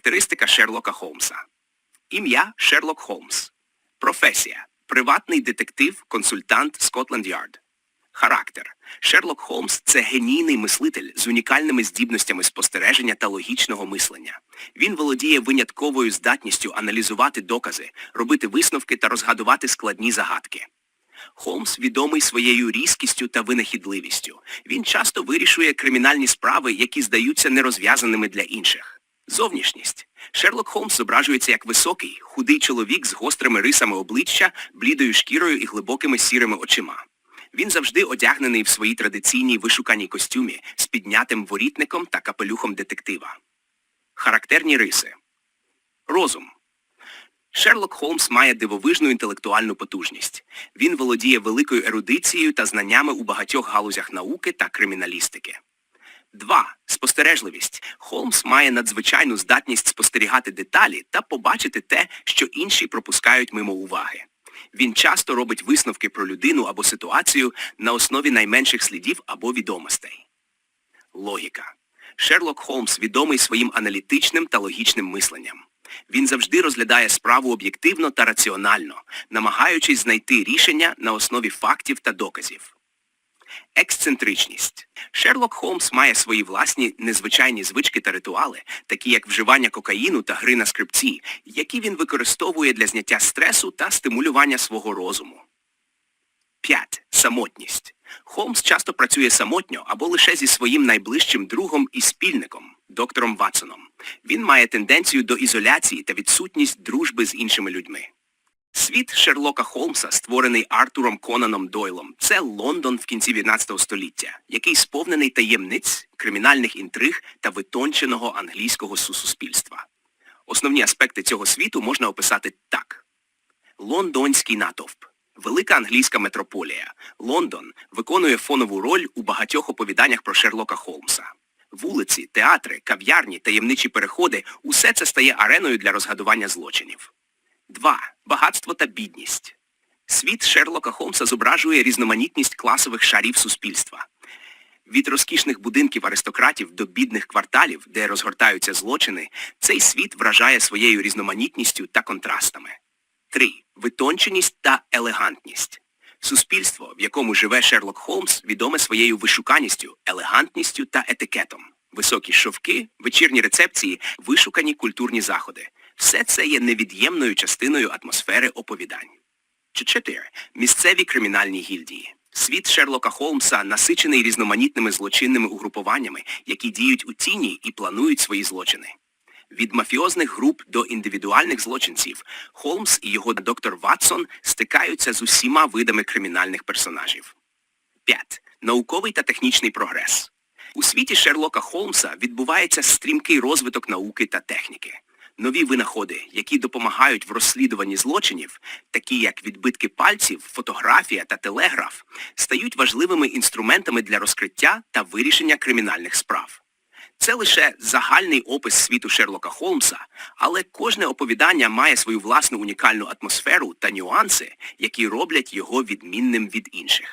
Характеристика Шерлока Холмса. Ім'я Шерлок Холмс. Професія. Приватний детектив, консультант Скотланд Ярд. Характер. Шерлок Холмс це генійний мислитель з унікальними здібностями спостереження та логічного мислення. Він володіє винятковою здатністю аналізувати докази, робити висновки та розгадувати складні загадки. Холмс відомий своєю різкістю та винахідливістю. Він часто вирішує кримінальні справи, які здаються нерозв'язаними для інших. Зовнішність. Шерлок Холмс зображується як високий, худий чоловік з гострими рисами обличчя, блідою шкірою і глибокими сірими очима. Він завжди одягнений в своїй традиційній вишуканій костюмі з піднятим ворітником та капелюхом детектива. Характерні риси. Розум. Шерлок Холмс має дивовижну інтелектуальну потужність. Він володіє великою ерудицією та знаннями у багатьох галузях науки та криміналістики. 2. Спостережливість. Холмс має надзвичайну здатність спостерігати деталі та побачити те, що інші пропускають мимо уваги. Він часто робить висновки про людину або ситуацію на основі найменших слідів або відомостей. Логіка. Шерлок Холмс відомий своїм аналітичним та логічним мисленням. Він завжди розглядає справу об'єктивно та раціонально, намагаючись знайти рішення на основі фактів та доказів. Ексцентричність. Шерлок Холмс має свої власні незвичайні звички та ритуали, такі як вживання кокаїну та гри на скрипці, які він використовує для зняття стресу та стимулювання свого розуму. 5. Самотність. Холмс часто працює самотньо або лише зі своїм найближчим другом і спільником, доктором Ватсоном. Він має тенденцію до ізоляції та відсутність дружби з іншими людьми. Світ Шерлока Холмса, створений Артуром Конаном Дойлом, це Лондон в кінці 19 століття, який сповнений таємниць, кримінальних інтриг та витонченого англійського суспільства. Основні аспекти цього світу можна описати так. Лондонський натовп. Велика англійська метрополія. Лондон виконує фонову роль у багатьох оповіданнях про Шерлока Холмса. Вулиці, театри, кав'ярні, таємничі переходи – усе це стає ареною для розгадування злочинів. 2. Багатство та бідність. Світ Шерлока Холмса зображує різноманітність класових шарів суспільства. Від розкішних будинків аристократів до бідних кварталів, де розгортаються злочини, цей світ вражає своєю різноманітністю та контрастами. 3. Витонченість та елегантність. Суспільство, в якому живе Шерлок Холмс, відоме своєю вишуканістю, елегантністю та етикетом. Високі шовки, вечірні рецепції, вишукані культурні заходи. Все це є невід'ємною частиною атмосфери оповідань. 4. Місцеві кримінальні гільдії. Світ Шерлока Холмса насичений різноманітними злочинними угрупуваннями, які діють у тіні і планують свої злочини. Від мафіозних груп до індивідуальних злочинців Холмс і його доктор Ватсон стикаються з усіма видами кримінальних персонажів. 5. Науковий та технічний прогрес. У світі Шерлока Холмса відбувається стрімкий розвиток науки та техніки. Нові винаходи, які допомагають в розслідуванні злочинів, такі як відбитки пальців, фотографія та телеграф, стають важливими інструментами для розкриття та вирішення кримінальних справ. Це лише загальний опис світу Шерлока Холмса, але кожне оповідання має свою власну унікальну атмосферу та нюанси, які роблять його відмінним від інших.